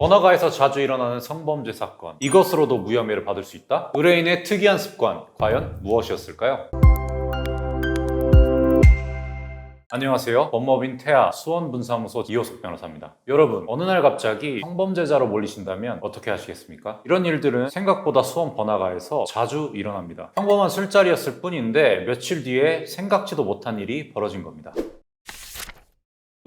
번화가에서 자주 일어나는 성범죄 사건. 이것으로도 무혐의를 받을 수 있다? 의뢰인의 특이한 습관. 과연 무엇이었을까요? 안녕하세요. 법무법인 태아 수원분사무소 이호석 변호사입니다. 여러분, 어느 날 갑자기 성범죄자로 몰리신다면 어떻게 하시겠습니까? 이런 일들은 생각보다 수원 번화가에서 자주 일어납니다. 평범한 술자리였을 뿐인데 며칠 뒤에 생각지도 못한 일이 벌어진 겁니다.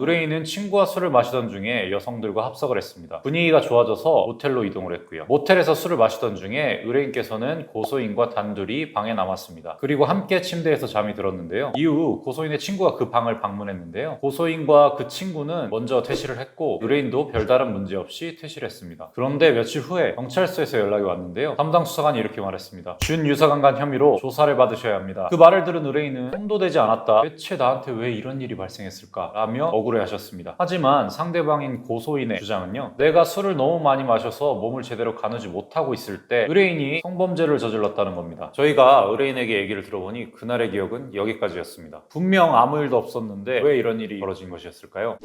의뢰인은 친구와 술을 마시던 중에 여성들과 합석을 했습니다. 분위기가 좋아져서 모텔로 이동을 했고요. 모텔에서 술을 마시던 중에 의뢰인께서는 고소인과 단둘이 방에 남았습니다. 그리고 함께 침대에서 잠이 들었는데요. 이후 고소인의 친구가 그 방을 방문했는데요. 고소인과 그 친구는 먼저 퇴실을 했고 의뢰인도 별다른 문제 없이 퇴실을 했습니다. 그런데 며칠 후에 경찰서에서 연락이 왔는데요. 담당 수사관이 이렇게 말했습니다. 준유사관간 혐의로 조사를 받으셔야 합니다. 그 말을 들은 의뢰인은 혼도되지 않았다. 대체 나한테 왜 이런 일이 발생했을까? 라며 억울 해하셨습니다. 하지만 상대방인 고소인의 주장은요. 내가 술을 너무 많이 마셔서 몸을 제대로 가누지 못하고 있을 때 의뢰인이 성범죄를 저질렀다는 겁니다. 저희가 의뢰인에게 얘기를 들어보니 그날의 기억은 여기까지였습니다. 분명 아무 일도 없었는데 왜 이런 일이 벌어진 것이었을까요?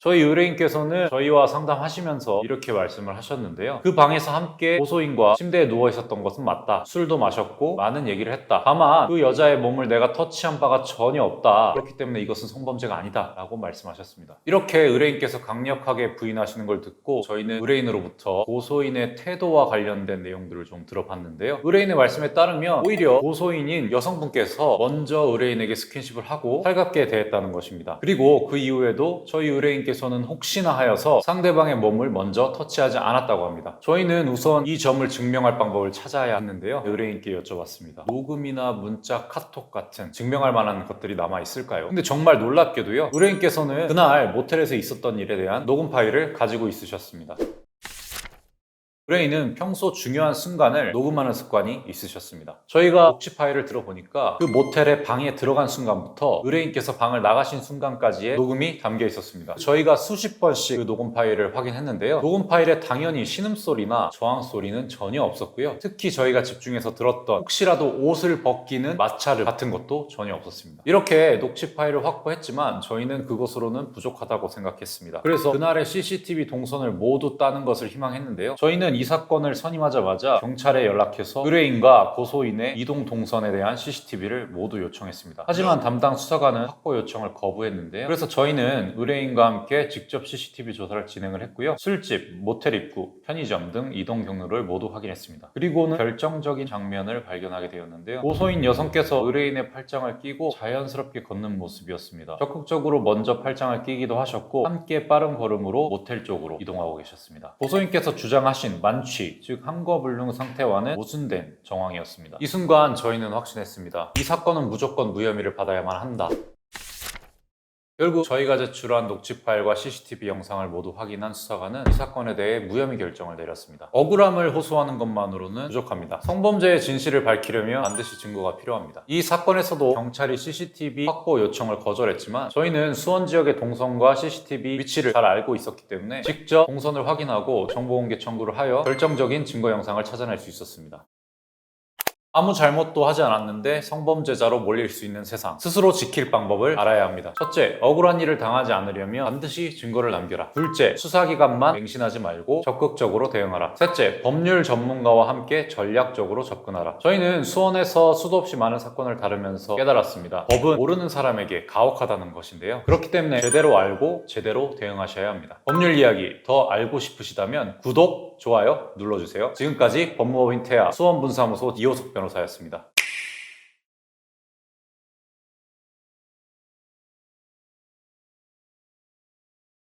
저희 의뢰인께서는 저희와 상담하시면서 이렇게 말씀을 하셨는데요. 그 방에서 함께 고소인과 침대에 누워 있었던 것은 맞다. 술도 마셨고 많은 얘기를 했다. 다만 그 여자의 몸을 내가 터치한 바가 전혀 없다. 그렇기 때문에 이것은 성범죄가 아니다. 라고 말씀하셨습니다. 이렇게 의뢰인께서 강력하게 부인하시는 걸 듣고 저희는 의뢰인으로부터 고소인의 태도와 관련된 내용들을 좀 들어봤는데요. 의뢰인의 말씀에 따르면 오히려 고소인인 여성분께서 먼저 의뢰인에게 스킨십을 하고 살갑게 대했다는 것입니다. 그리고 그 이후에도 저희 의뢰인 께서는 혹시나 하여서 상대방의 몸을 먼저 터치하지 않았다고 합니다. 저희는 우선 이 점을 증명할 방법을 찾아야 했는데요. 의뢰인께 여쭤봤습니다. 녹음이나 문자, 카톡 같은 증명할 만한 것들이 남아 있을까요? 근데 정말 놀랍게도요. 의뢰인께서는 그날 모텔에서 있었던 일에 대한 녹음 파일을 가지고 있으셨습니다. 의뢰인은 평소 중요한 순간을 녹음하는 습관이 있으셨습니다. 저희가 녹취 파일을 들어보니까 그 모텔의 방에 들어간 순간부터 의뢰인께서 방을 나가신 순간까지의 녹음이 담겨 있었습니다. 저희가 수십 번씩 그 녹음 파일을 확인했는데요. 녹음 파일에 당연히 신음소리나 저항소리는 전혀 없었고요. 특히 저희가 집중해서 들었던 혹시라도 옷을 벗기는 마찰을 같은 것도 전혀 없었습니다. 이렇게 녹취 파일을 확보했지만 저희는 그것으로는 부족하다고 생각했습니다. 그래서 그날의 CCTV 동선을 모두 따는 것을 희망했는데요. 저희는 이 사건을 선임하자마자 경찰에 연락해서 의뢰인과 고소인의 이동 동선에 대한 CCTV를 모두 요청했습니다. 하지만 담당 수사관은 확보 요청을 거부했는데요. 그래서 저희는 의뢰인과 함께 직접 CCTV 조사를 진행을 했고요. 술집, 모텔 입구, 편의점 등 이동 경로를 모두 확인했습니다. 그리고는 결정적인 장면을 발견하게 되었는데요. 고소인 여성께서 의뢰인의 팔짱을 끼고 자연스럽게 걷는 모습이었습니다. 적극적으로 먼저 팔짱을 끼기도 하셨고 함께 빠른 걸음으로 모텔 쪽으로 이동하고 계셨습니다. 고소인께서 주장하신 만취, 즉 항거불능 상태와는 모순된 정황이었습니다. 이 순간 저희는 확신했습니다. 이 사건은 무조건 무혐의를 받아야만 한다. 결국 저희가 제출한 녹취 파일과 CCTV 영상을 모두 확인한 수사관은 이 사건에 대해 무혐의 결정을 내렸습니다. 억울함을 호소하는 것만으로는 부족합니다. 성범죄의 진실을 밝히려면 반드시 증거가 필요합니다. 이 사건에서도 경찰이 CCTV 확보 요청을 거절했지만 저희는 수원 지역의 동선과 CCTV 위치를 잘 알고 있었기 때문에 직접 동선을 확인하고 정보공개 청구를 하여 결정적인 증거 영상을 찾아낼 수 있었습니다. 아무 잘못도 하지 않았는데 성범죄자로 몰릴 수 있는 세상. 스스로 지킬 방법을 알아야 합니다. 첫째, 억울한 일을 당하지 않으려면 반드시 증거를 남겨라. 둘째, 수사기관만 맹신하지 말고 적극적으로 대응하라. 셋째, 법률 전문가와 함께 전략적으로 접근하라. 저희는 수원에서 수도 없이 많은 사건을 다루면서 깨달았습니다. 법은 모르는 사람에게 가혹하다는 것인데요. 그렇기 때문에 제대로 알고 제대로 대응하셔야 합니다. 법률 이야기 더 알고 싶으시다면 구독, 좋아요 눌러주세요. 지금까지 법무법인 태아 수원분사무소 이호석 변호사였습니다.